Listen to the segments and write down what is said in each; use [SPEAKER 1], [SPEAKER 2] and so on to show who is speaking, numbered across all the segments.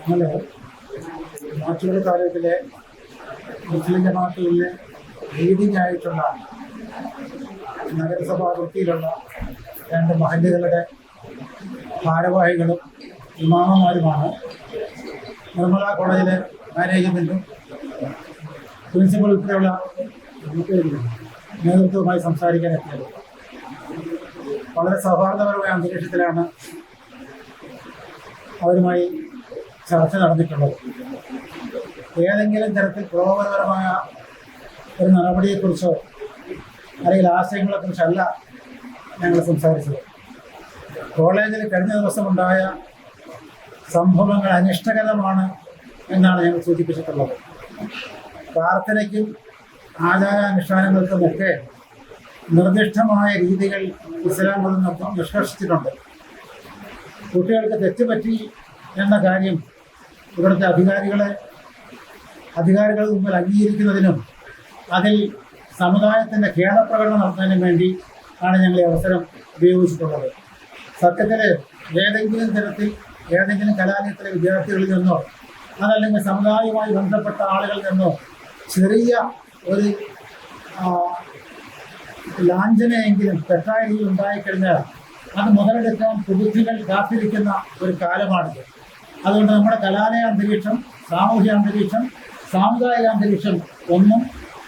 [SPEAKER 1] ഞങ്ങൾ മാച്ചൂർ താലൂക്കിലെ മുസ്ലിം ജമാഅത്തുകളിലെ ലീഡിംഗ് നഗരസഭാ വൃത്തിയിലുള്ള രണ്ട് മഹല്ലുകളുടെ ഭാരവാഹികളും ഇമാമന്മാരുമാണ് നിർമ്മല കോളേജിലെ മാനേജ്മെന്റും പ്രിൻസിപ്പൽ ഉൾപ്പെടെയുള്ള നേതൃത്വവുമായി സംസാരിക്കാൻ എത്തിയത് വളരെ സൗഹാർദ്ദപരമായ അന്തരീക്ഷത്തിലാണ് അവരുമായി ചർച്ച നടന്നിട്ടുള്ളത്. ഏതെങ്കിലും തരത്തിൽ പുരോഗമനപരമായ ഒരു നടപടിയെക്കുറിച്ചോ അല്ലെങ്കിൽ ആശയങ്ങളെക്കുറിച്ചല്ല ഞങ്ങൾ സംസാരിച്ചത്. കോളേജിൽ കഴിഞ്ഞ ദിവസമുണ്ടായ സംഭവങ്ങൾ അനിഷ്ടകരമാണ് എന്നാണ് ഞങ്ങൾ സൂചിപ്പിച്ചിട്ടുള്ളത്. പ്രാർത്ഥനയ്ക്കും ആചാരാനുഷ്ഠാനങ്ങൾക്കുമൊക്കെ നിർദ്ദിഷ്ടമായ രീതികൾ ഇസ്ലാം മതം നിഷ്കർഷിച്ചിട്ടുണ്ട് കുട്ടികൾക്ക് തെറ്റുപറ്റി എന്ന കാര്യം ഇവിടുത്തെ അധികാരികളെ അധികാരികളുടെ മുമ്പിൽ അംഗീകരിക്കുന്നതിനും അതിൽ സമുദായത്തിന്റെ ഖേദപ്രകടനം നടത്തുന്നതിനും വേണ്ടി ആണ് ഞങ്ങൾ ഈ അവസരം ഉപയോഗിച്ചിട്ടുള്ളത്. സത്യത്തിൽ ഏതെങ്കിലും തരത്തിൽ ഏതെങ്കിലും കലാലയത്തിലെ വിദ്യാർത്ഥികളിൽ നിന്നോ അതല്ലെങ്കിൽ സമുദായവുമായി ബന്ധപ്പെട്ട ആളുകളിൽ നിന്നോ ചെറിയ ഒരു ലാഞ്ചനയെങ്കിലും തെറ്റായ രീതിയിൽ ഉണ്ടായിക്കഴിഞ്ഞാൽ അത് മുതലെടുക്കാൻ പുതുക്കികൾ കാത്തിരിക്കുന്ന ഒരു കാലമാണിത്. അതുകൊണ്ട് നമ്മുടെ കലാലയ അന്തരീക്ഷം സാമൂഹ്യ അന്തരീക്ഷം സാമുദായിക അന്തരീക്ഷം ഒന്നും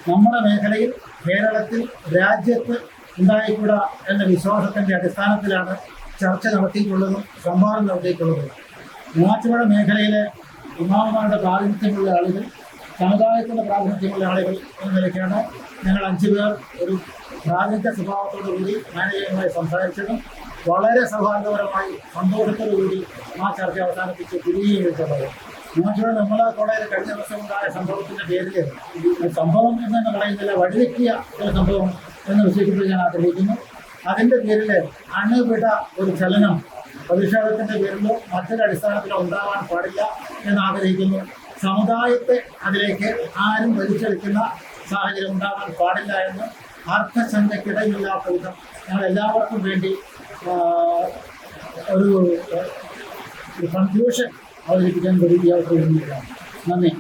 [SPEAKER 1] നമ്മുടെ മേഖലയിൽ കേരളത്തിൽ രാജ്യത്ത് ഉണ്ടായിക്കൂട എന്ന വിശ്വാസത്തിന്റെ അടിസ്ഥാനത്തിലാണ് ചർച്ച നടത്തിയിട്ടുള്ളതും സംവാദം നടത്തിയിട്ടുള്ളതും. മൂവാറ്റുപുഴ മേഖലയിലെ ഇമാമുമാരുടെ പ്രാതിനിധ്യമുള്ള ആളുകൾ സമുദായത്തിന്റെ പ്രാതിനിധ്യമുള്ള ആളുകൾ എന്ന നിലയ്ക്കാണ് ഞങ്ങൾ അഞ്ചു പേർ ഒരു പ്രാതിനിധ്യ സ്വഭാവത്തോടു കൂടി മാനേജറുമായി സംസാരിച്ചതും വളരെ സൗഹാർദ്ദപരമായി സന്തോഷത്തോടുകൂടി ആ ചർച്ച അവസാനിപ്പിച്ച് തിരികെ വിളിച്ചത് മോശം നമ്മൾ കോളേജിൽ കഴിഞ്ഞ ദിവസം ഉണ്ടായ സംഭവത്തിന്റെ പേരിൽ സംഭവം എന്നു പറയുന്നില്ല വഴിവെക്കിയ ഒരു സംഭവം എന്ന് വിശേഷിപ്പിച്ച് ഞാൻ ആഗ്രഹിക്കുന്നു. അതിന്റെ പേരിൽ അണുവിട ഒരു ചലനം പ്രതിഷേധത്തിന്റെ പേരിലോ മറ്റൊരു അടിസ്ഥാനത്തിലോ ഉണ്ടാവാൻ പാടില്ല എന്ന് ആഗ്രഹിക്കുന്നു. സമുദായത്തെ അതിലേക്ക് ആരും വലിച്ചെടുക്കുന്ന സാഹചര്യം ഉണ്ടാകാൻ പാടില്ല എന്ന് അർത്ഥചന്തയ്ക്കിടയില്ലാത്ത വിധം ഞങ്ങൾ എല്ലാവർക്കും വേണ്ടി ഒരു കൺക്ലൂഷൻ അവതരിപ്പിക്കാൻ അവസരം ഉപയോഗിക്കുകയാണ്. നന്ദി